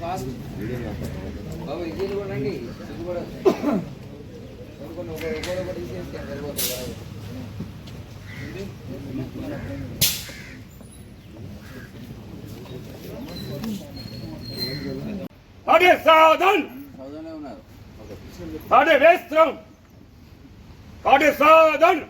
బాబు ఇది కూడా రండి ఇది కూడా కొన్ని ఒక ఒకటి ఒకటి తీసేస్తే సరిపోతుంది బాబు. అడే సాధన్ చదువునే ఉన్నారు అడే వేస్త్రం అడే సాధన్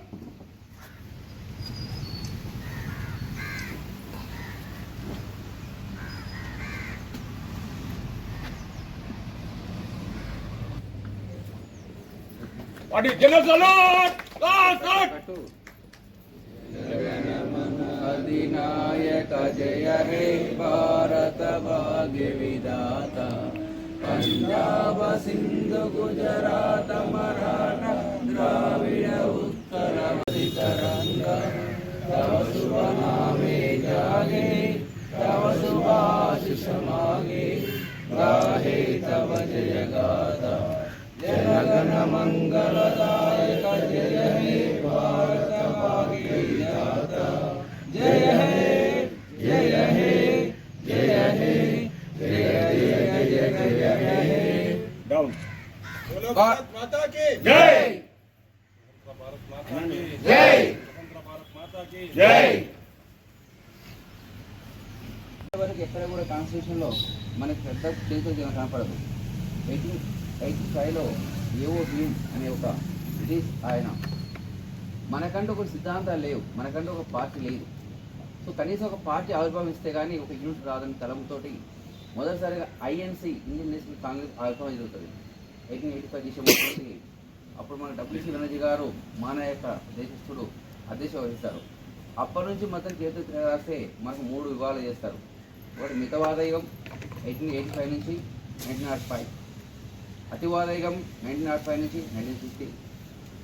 అడి జనసలాట్ లాట్ కట్టు అధినాయక జయ హే భారత భాగ్య విధాత పంజాబ సింధు గుజరాత మరాఠ ద్రావిడ ఉత్తర తరంగ తవ శుభ నామే జాగే తవ శుభాశిష మాగే గాహే తవ జయ గాథ జనగణ మంగళదాయక జయ హే భారత భాగ్య విధాత జయ హే జయ మనకి పెద్ద చేతులు జనం కనపడదు. ఎయిటీన్ ఎయిటీ ఫైవ్లో ఏవో భీమ్ అనే ఒక బ్రిటిష్ ఆయన. మనకంటూ ఒక సిద్ధాంతాలు లేవు. మనకంటూ ఒక పార్టీ లేదు. సో కనీసం ఒక పార్టీ ఆవిర్భావిస్తే కానీ ఒక యూనిట్ రాదని తలంతో మొదటిసారిగా ఐఎన్సి ఇండియన్ నేషనల్ కాంగ్రెస్ ఆవిర్భావం జరుగుతుంది. ఎయిటీన్ ఎయిటీ ఫైవ్ డిసెంబర్ అప్పుడు మన డబ్ల్యూసీ బెనర్జీ గారు మన యొక్క దేశస్థుడు అధ్యక్ష వహిస్తారు. అప్పటి నుంచి మొత్తం చేతులు రాస్తే మనకు మూడు విభాగాలు చేస్తారు. ఒకటి మితవాద ఎయిటీన్ ఎయిటీ ఫైవ్ నుంచి నైన్టీన్ నాట్ ఫైవ్. అతివాద యుగం నైన్టీన్ నాట్ ఫైవ్ నుంచి నైన్టీన్ సిక్స్టీ.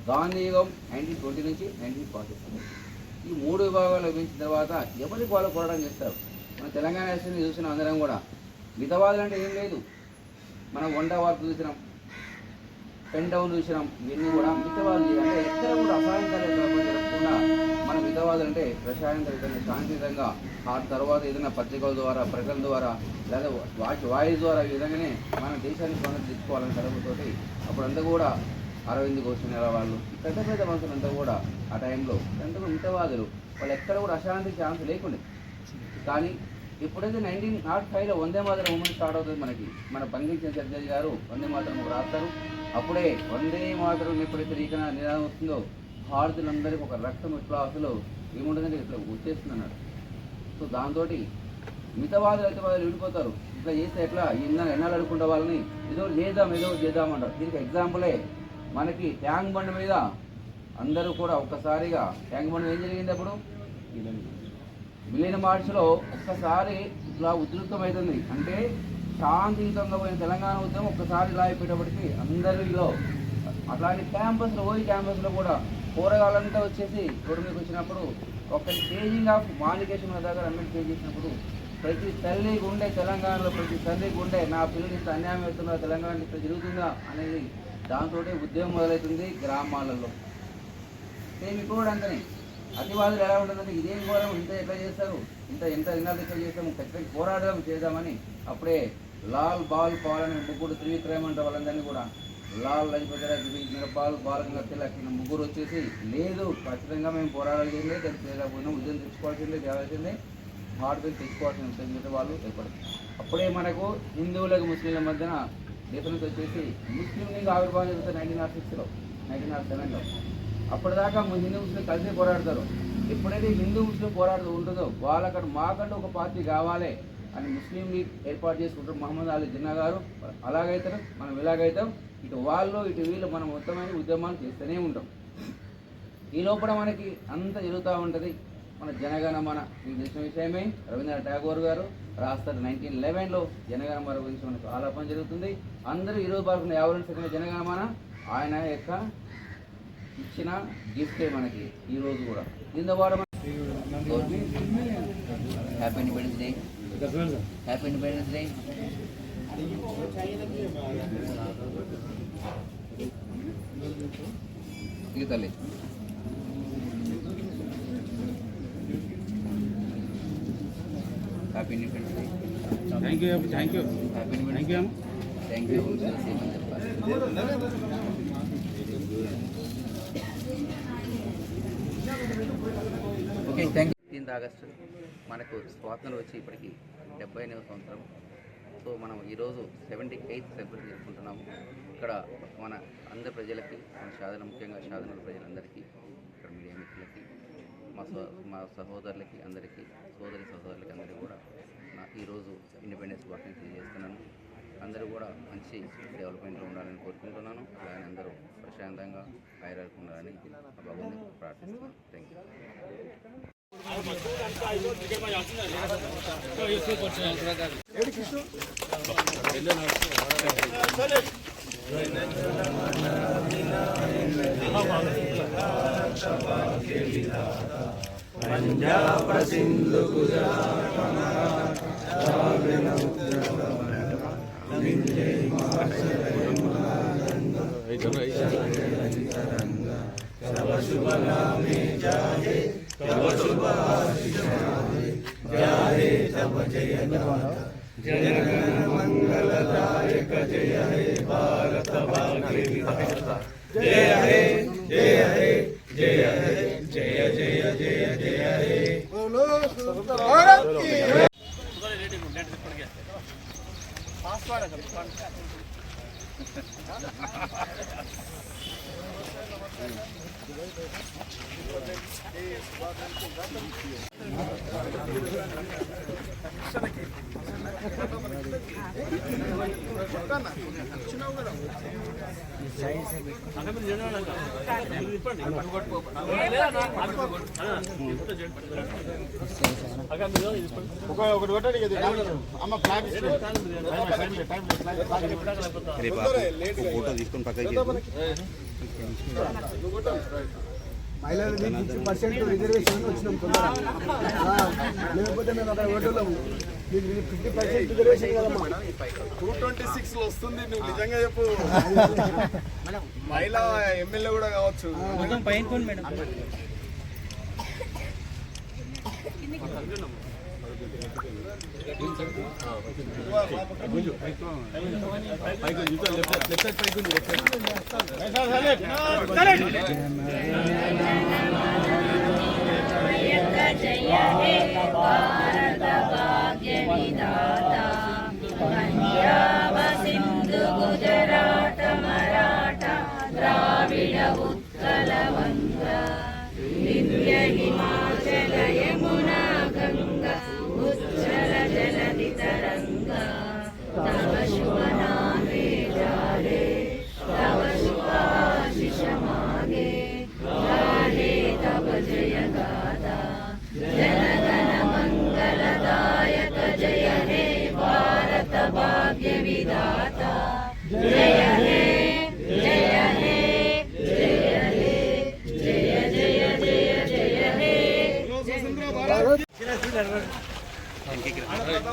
గాంధీ యుగం నైన్టీన్ ట్వంటీ నుంచి నైన్టీన్ ఫార్టీ. ఈ మూడు విభాగాలు లభించిన తర్వాత ఎవరికి వాళ్ళు పోరాటం చేస్తారు? మన తెలంగాణ రాష్ట్రాన్ని చూసిన అందరం కూడా మితవాదులు అంటే ఏం లేదు. మనం వంట వార్త చూసినాం పెన్ డౌన్ చూసినాం ఇవన్నీ కూడా మితవాదులు అంటే ఎక్కడ కూడా అసహాయంకర జరగకుండా హైదరాబాద్ అంటే అంటే ఏదైనా శాంతియుతంగా ఆ తర్వాత ఏదైనా పత్రికల ద్వారా ప్రకటన ద్వారా లేదా వాచ్ వాయిస్ ద్వారా ఈ విధంగానే మన దేశాన్ని పునరుద్ధరించుకోవాలని తరపుతోటి అప్పుడంతా కూడా అరవింద్ ఘోష్ నెల వాళ్ళు పెద్ద పెద్ద పెద్ద మనుషులంతా కూడా ఆ టైంలో ఎంత మితవాదులు. వాళ్ళు ఎక్కడ కూడా అశాంతి ఛాన్స్ లేకుండే. కానీ ఇప్పుడైతే నైన్టీన్ నాట్ ఫైవ్లో వందే మాతరం మూమెంట్ స్టార్ట్ అవుతుంది మనకి. మన బంగిచంద్ర సర్జరీ గారు వందే మాతరం రాస్తారు. అప్పుడే వందే మాతరం ఎప్పుడైతే రీకన నిదానం వస్తుందో భారతీయులందరికీ ఒక రక్తం ఇట్లా అసలు ఏముంటుందంటే ఇట్లా వచ్చేస్తుంది అన్నాడు సో దాంతో మితవాదులు అయితే వాళ్ళు విడిపోతారు. ఇట్లా చేస్తే ఎట్లా? ఇన్న ఎన్నాళ్ళు అడుకుంటే వాళ్ళని? ఏదో చేద్దాం ఏదో చేద్దాం అంటారు. దీనికి ఎగ్జాంపులే మనకి ట్యాంక్ బండ్ మీద అందరూ కూడా ఒక్కసారిగా ట్యాంక్ బండ్ ఏం జరిగింది అప్పుడు? మిలియన్ మార్చ్లో ఒక్కసారి ఇట్లా ఉధృతమవుతుంది అంటే శాంతియుతంగా పోయిన తెలంగాణ ఉద్యమం ఒక్కసారి ఇలా అయిపోయేటప్పటికి అందరిలో అట్లాంటి క్యాంపస్లో పోయి క్యాంపస్లో కూడా కూరగాయలంతా వచ్చేసి రోడ్డు మీదకి వచ్చినప్పుడు ఒక స్టేజింగ్ ఆఫ్ మాలికేషన్ దగ్గర అన్నిటి పే చేసినప్పుడు ప్రతి తల్లి గుండె తెలంగాణలో ప్రతి తల్లి గుండె నా పిల్లలు ఇంత అన్యాయం అవుతుందా తెలంగాణ ఇట్లా జరుగుతుందా అనేది దాంతో ఉద్యమం మొదలవుతుంది గ్రామాలలో. సేమ్ ఇప్పుడు కూడా అంతనే అతివాదులు ఎలా ఉంటుందంటే ఇదేం ఘోరం ఇంత ఎట్లా చేస్తారు ఇంత ఎంత ఇన్నాళ్ళు ఎట్లా చేస్తాము ఖచ్చితంగా పోరాడడం చేద్దామని అప్పుడే లాల్ బాల్ పాల్ అనే ముగ్గురు త్రివిక్రయం అంటే వాళ్ళందరినీ కూడా లాల్ లజపతి రాయ్ నిరపాల్ బాలగంగా తిలక్ ఈయన ముగ్గురు వచ్చేసి లేదు ఖచ్చితంగా మేము పోరాడాల్సిందే తెలియకపోయినా ఉద్యమం తెచ్చుకోవాల్సిందే తేవాల్సిందే భారతదేశం తెచ్చుకోవాల్సిందే తెలియజేసే వాళ్ళు ఎప్పుడు అప్పుడే మనకు హిందువులకు ముస్లింల మధ్యన డిఫరెన్స్ వచ్చేసి ముస్లిం లీగ్ ఆవిర్భావం జరుగుతుంది నైన్టీన్ నాట్ సిక్స్లో నైన్టీన్ నాట్ సెవెన్లో అప్పటిదాకా హిందూ ముస్లిం కలిసి పోరాడతారు. ఎప్పుడైతే హిందూ ముస్లిం పోరాడుతూ ఉంటుందో వాళ్ళక్కడ మాకంటూ ఒక పార్టీ కావాలి అని ముస్లిం లీగ్ ఏర్పాటు చేసుకుంటారు మహమ్మద్ అలీ జిన్నా గారు. అలాగైతారు మనం ఇలాగైతాం ఇటు వాళ్ళు ఇటు వీళ్ళు మనం మొత్తమైన ఉద్యమాలు చేస్తూనే ఉంటాం. ఈ లోపల మనకి అంత జరుగుతూ ఉంటుంది. మన జనగణమన మీకు తెలిసిన విషయమే. రవీంద్రనాథ్ ఠాగూర్ గారు రాస్తారు నైన్టీన్ లెవెన్లో జనగణమన గురించి మనకు ఆలాపన జరుగుతుంది. అందరూ ఈరోజు పాల్గొన్న రెండు సెకండ్ జనగణమన ఆయన యొక్క ఇచ్చిన గిఫ్టే మనకి ఈ రోజు కూడా. దీంతో పాటు happy independence day happy independence day తల్లి. Happy independence thank you thank you happy thank you thank you okay thank you fifteenth August మనకు స్వాతంత్రం వచ్చి ఇప్పటికి డెబ్బై ఎనిమిది సంవత్సరం. సో మనం ఈరోజు సెవెంటీ ఎయిత్ సెలబ్రేట్ చేసుకుంటున్నాము ఇక్కడ మన అందరి ప్రజలకి మన సాధన ముఖ్యంగా సాధన ప్రజలందరికీ ఇక్కడ మీడియా మిత్రులకి మా సో మా సహోదరులకి అందరికీ సోదరి సహోదరులకి అందరికీ కూడా నా ఈరోజు ఇండిపెండెన్స్ వాకింగ్ తెలియజేస్తున్నాను. అందరూ కూడా మంచి డెవలప్మెంట్లో ఉండాలని కోరుకుంటున్నాను. అలాగే అందరూ ప్రశాంతంగా ఐరాకు ఉండాలని భగవంతుని ప్రార్థిస్తున్నాను. థ్యాంక్ యూ పంజాబ్ సింధు గుజరాత్ సర్వశుభ నామే జాయే जनगणमङ्गलदायक जय हे भारत जय हे जय हे जय हे जय जय जय जय हे ఒకటి కొట్టండి ఇది అమ్మ ఫ్లాగ్ ఫోటో తీసుకొని పక్కకి మహిళలకు ఫిఫ్టీ పర్సెంట్ రిజర్వేషన్ వచ్చినాం తొందర లేకపోతే మేము అక్కడ ఓటర్లో మీకు ఫిఫ్టీ పర్సెంట్ రిజర్వేషన్ కదమ్మా టూ ట్వంటీ సిక్స్లో వస్తుంది నువ్వు నిజంగా చెప్పు. మహిళ ఎమ్మెల్యే కూడా కావచ్చు. జయ హే భారత భాగ్య విధాత పంజాబ సింధు గుజరాట మరాఠ ద్రావిడ ఉత్కల వంగ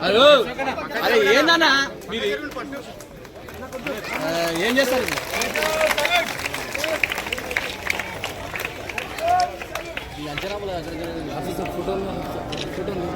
హలో అరే ఏందన్నా మీరు ఏం చేస్తారు ఈ అంచనాపుల ఆఫీసర్ ఫోటోలు ఫోటోలు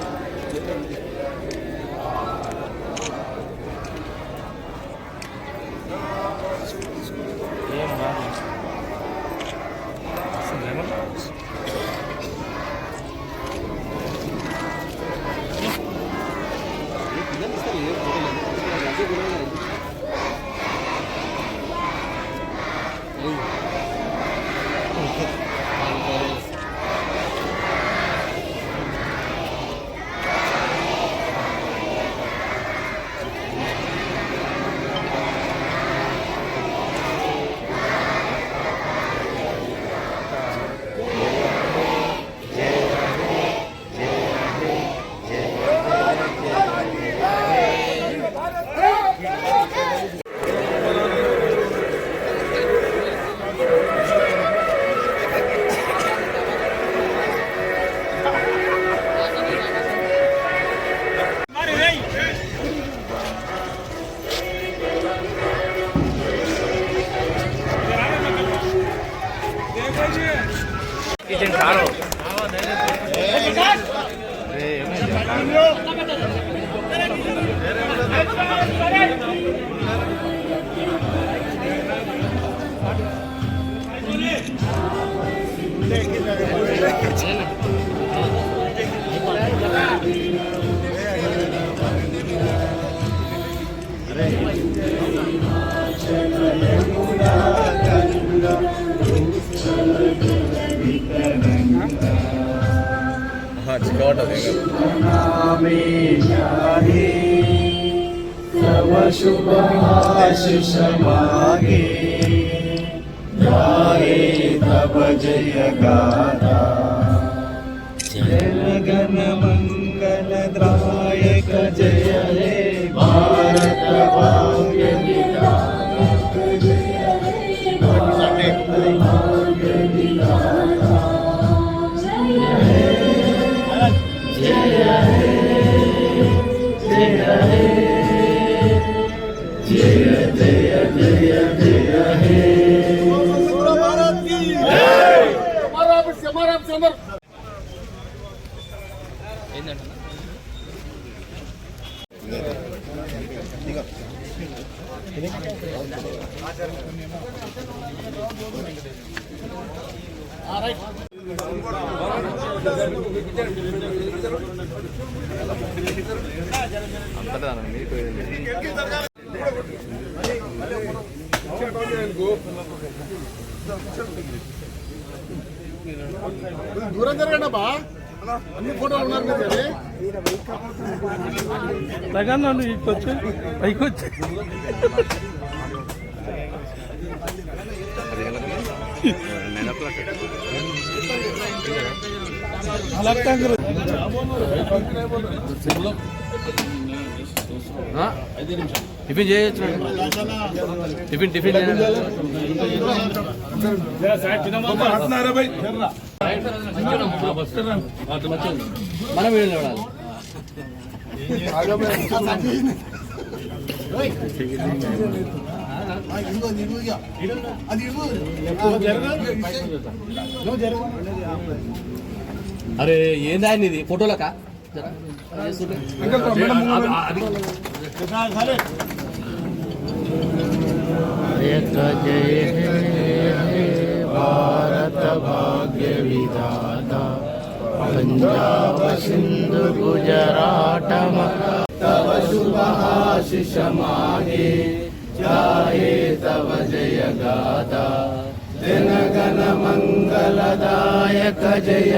yang. దూరం జరగండి అబ్బా. అన్ని ఫోటోలు ఉన్నారు మీరు కానీ. నైన్ ఓ క్లాక్ టిఫిన్ చేయొచ్చు. టిఫిన్ టిఫిన్ మనం వీళ్ళు అరే ఏందా ఇది? ఫోటోలకా? यत जय जय भारतभाग्यविदा पञ्जाब सिन्धुगुजराटम तव सुभाशिषमाये जाये तव जय गादा जनगनमङ्गलदायक जय।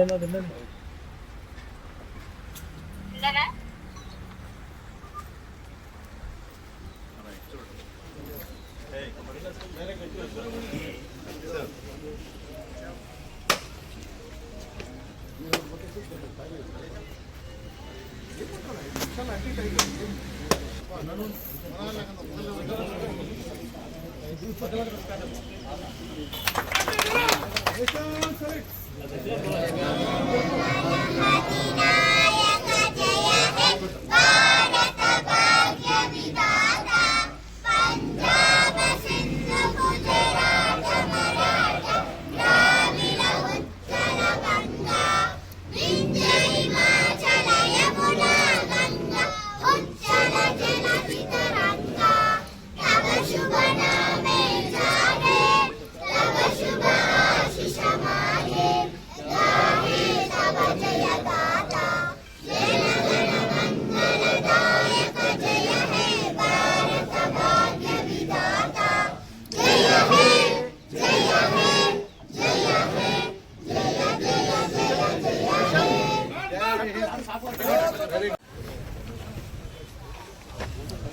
జాయే తవ జయ గాథ జనగణ మంగళదాయక జయ Thank you.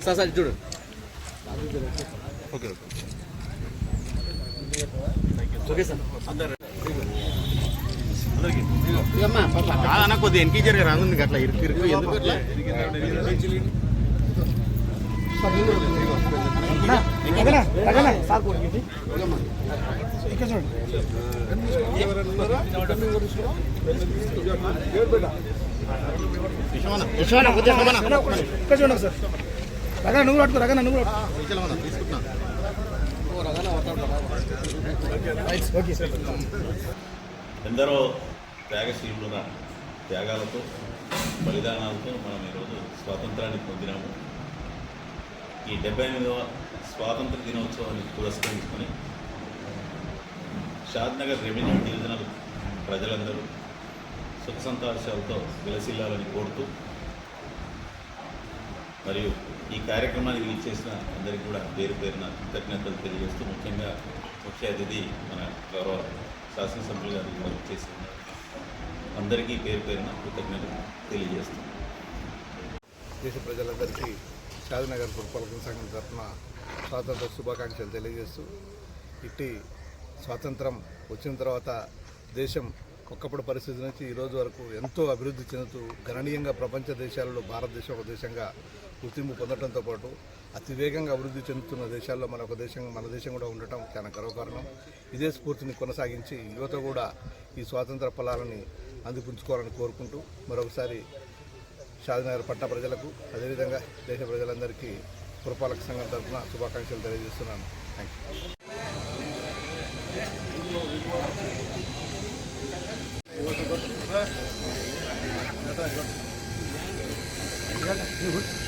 సార్ సార్ చూడు. Okay okay. సార్. కాదన్న కొద్దిగా అట్లా ఇరుకు ఇరుకు ఎందుకు అట్లా. ఇక్కడ చూడండి సార్. రగన నువ్వు పట్టుకో రగన నువ్వు ఎందరో త్యాగశీలున త్యాగాలతో బలిదానాలతో మనం ఈరోజు స్వాతంత్రాన్ని పొందినాము. ఈ డెబ్బై ఎనిమిదవ స్వాతంత్ర దినోత్సవాన్ని పురస్కరించుకొని షాద్నగర్ రెవెన్యూ డివిజనల్ ప్రజలందరూ సుఖ సంతోషాలతో విలసిల్లాలని కోరుతూ మరియు ఈ కార్యక్రమానికి ఇచ్చేసిన అందరికీ కూడా పేరు పేరున కృతజ్ఞతలు తెలియజేస్తూ ముఖ్యంగా ముఖ్య అతిథి మన గౌరవ శాసనసభ్యులు గారు కూడా అందరికీ పేరు పేరున కృతజ్ఞతలు తెలియజేస్తాం. దేశ ప్రజలందరికీ షాదినగర్ పురపాలక సంఘం తరఫున స్వాతంత్ర శుభాకాంక్షలు తెలియజేస్తూ ఇట్టి స్వాతంత్రం వచ్చిన తర్వాత దేశం ఒక్కప్పుడు పరిస్థితి నుంచి ఈరోజు వరకు ఎంతో అభివృద్ధి చెందుతూ గణనీయంగా ప్రపంచ దేశాలలో భారతదేశం ఒక దేశంగా గుర్తింపు పొందడంతో పాటు అతి వేగంగా అభివృద్ధి చెందుతున్న దేశాల్లో మన ఒక దేశం మన దేశం కూడా ఉండటం చాలా గర్వకారణం. ఇదే స్ఫూర్తిని కొనసాగించి యువత కూడా ఈ స్వాతంత్ర ఫలాలని అందిపుంచుకోవాలని కోరుకుంటూ మరొకసారి షాదినగర్ పట్టణ ప్రజలకు అదేవిధంగా దేశ ప్రజలందరికీ పురపాలక సంఘం తరఫున శుభాకాంక్షలు తెలియజేస్తున్నాను. థ్యాంక్ యూ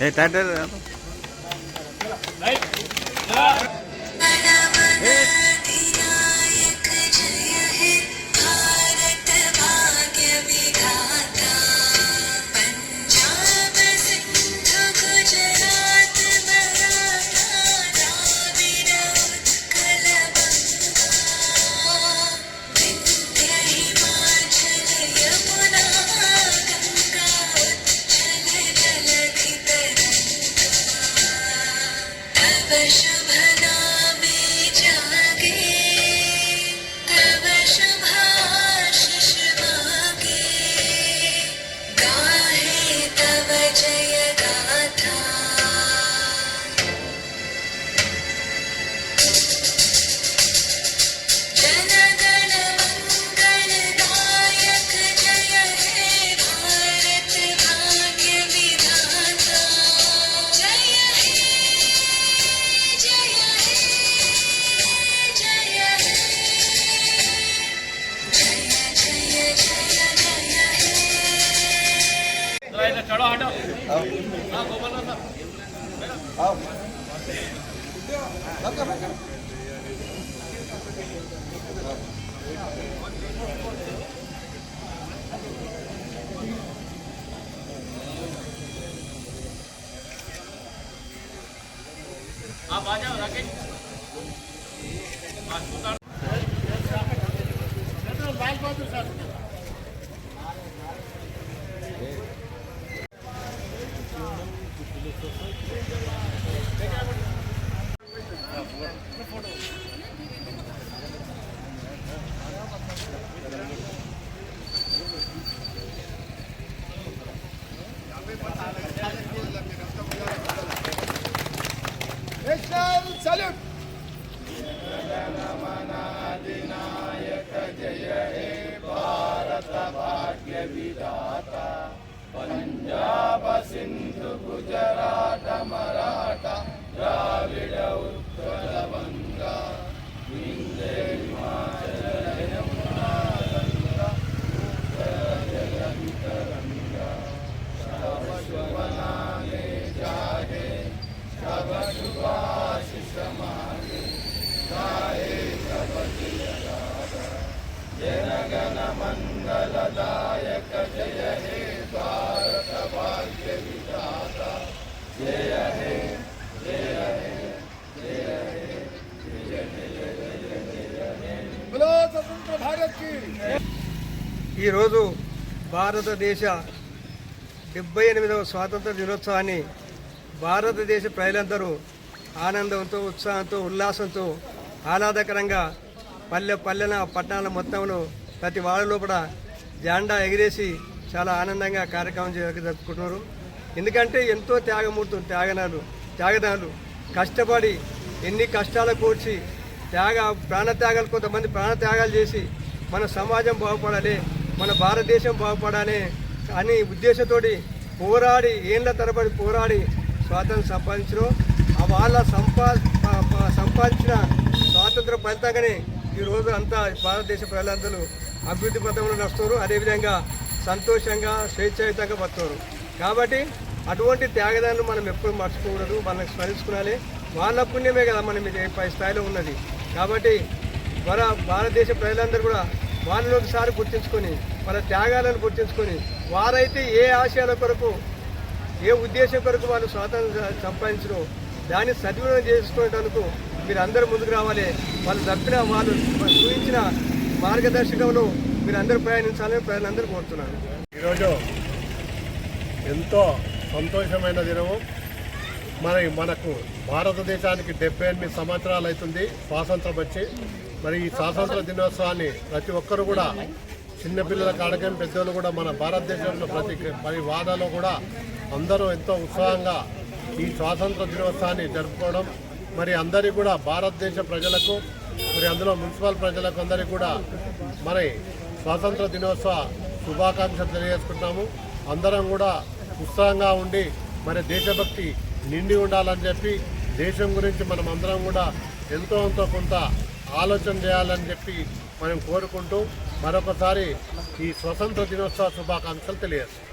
哎，等等等等。ఈరోజు భారతదేశ డెబ్బై ఎనిమిదవ స్వాతంత్ర దినోత్సవాన్ని భారతదేశ ప్రజలందరూ ఆనందంతో ఉత్సాహంతో ఉల్లాసంతో ఆహ్లాదకరంగా పల్లె పల్లెన పట్టణాల మొత్తంలో ప్రతి వాడలో కూడా జెండా ఎగిరేసి చాలా ఆనందంగా కార్యక్రమం జరుపుకుంటున్నారు ఎందుకంటే ఎంతో త్యాగమూర్తులు త్యాగనాలు త్యాగదాలు కష్టపడి ఎన్ని కష్టాలు కూర్చి త్యాగ ప్రాణత్యాగాలు కొంతమంది ప్రాణత్యాగాలు చేసి మన సమాజం బాగుపడాలి మన భారతదేశం బాగుపడాలి అని ఉద్దేశంతోటి పోరాడి ఏళ్ళ తరబడి పోరాడి స్వాతంత్రం సంపాదించడం వాళ్ళ సంపా సంపాదించిన స్వాతంత్ర ఫలితంగానే ఈరోజు అంతా భారతదేశ ప్రజలందరూ అభివృద్ధి పథంలో నడుస్తారు అదేవిధంగా సంతోషంగా స్వేచ్ఛాయుతంగా బతున్నారు కాబట్టి అటువంటి త్యాగదాన్ని మనం ఎప్పుడు మర్చిపోకూడదు. వాళ్ళని స్మరించుకోవాలి వాళ్ళ పుణ్యమే కదా మనం ఇది పై స్థాయిలో ఉన్నది. కాబట్టి మన భారతదేశ ప్రజలందరూ కూడా వాళ్ళని ఒకసారి గుర్తించుకొని మన త్యాగాలను గుర్తించుకొని వారైతే ఏ ఆశయాల కొరకు ఏ ఉద్దేశం కొరకు వాళ్ళు స్వాతంత్రం సంపాదించడం దాన్ని సద్వినియోగం చేసుకునేటందుకు మీరు అందరూ ముందుకు రావాలి. వాళ్ళు తప్పిన వాళ్ళు చూపించిన మార్గదర్శకంలో మీరు అందరూ ప్రయాణించాలని ప్రజలందరూ కోరుతున్నాను ఈరోజు ఎంతో సంతోషమైన దినము. మరి మనకు భారతదేశానికి డెబ్బై ఎనిమిది సంవత్సరాలు అవుతుంది స్వాతంత్రం వచ్చి. మరి ఈ స్వాతంత్ర దినోత్సవాన్ని ప్రతి ఒక్కరు కూడా చిన్నపిల్లల కాడకం పెద్దలు కూడా మన భారతదేశంలో ప్రతి మరి వాదాలో కూడా అందరూ ఎంతో ఉత్సాహంగా ఈ స్వాతంత్ర దినోత్సవాన్ని జరుపుకోవడం మరి అందరికీ కూడా భారతదేశ ప్రజలకు మరి అందులో మున్సిపల్ ప్రజలకు అందరికీ కూడా మరి స్వాతంత్ర దినోత్సవ శుభాకాంక్షలు తెలియజేసుకుంటున్నాము. అందరం కూడా ఉత్సాహంగా ఉండి మరి దేశభక్తి నిండి ఉండాలని చెప్పి దేశం గురించి మనం అందరం కూడా ఎంతో ఎంతో కొంత ఆలోచన చేయాలని చెప్పి మనం కోరుకుంటూ మరొకసారి ఈ స్వతంత్ర దినోత్సవ శుభాకాంక్షలు తెలియజేస్తాం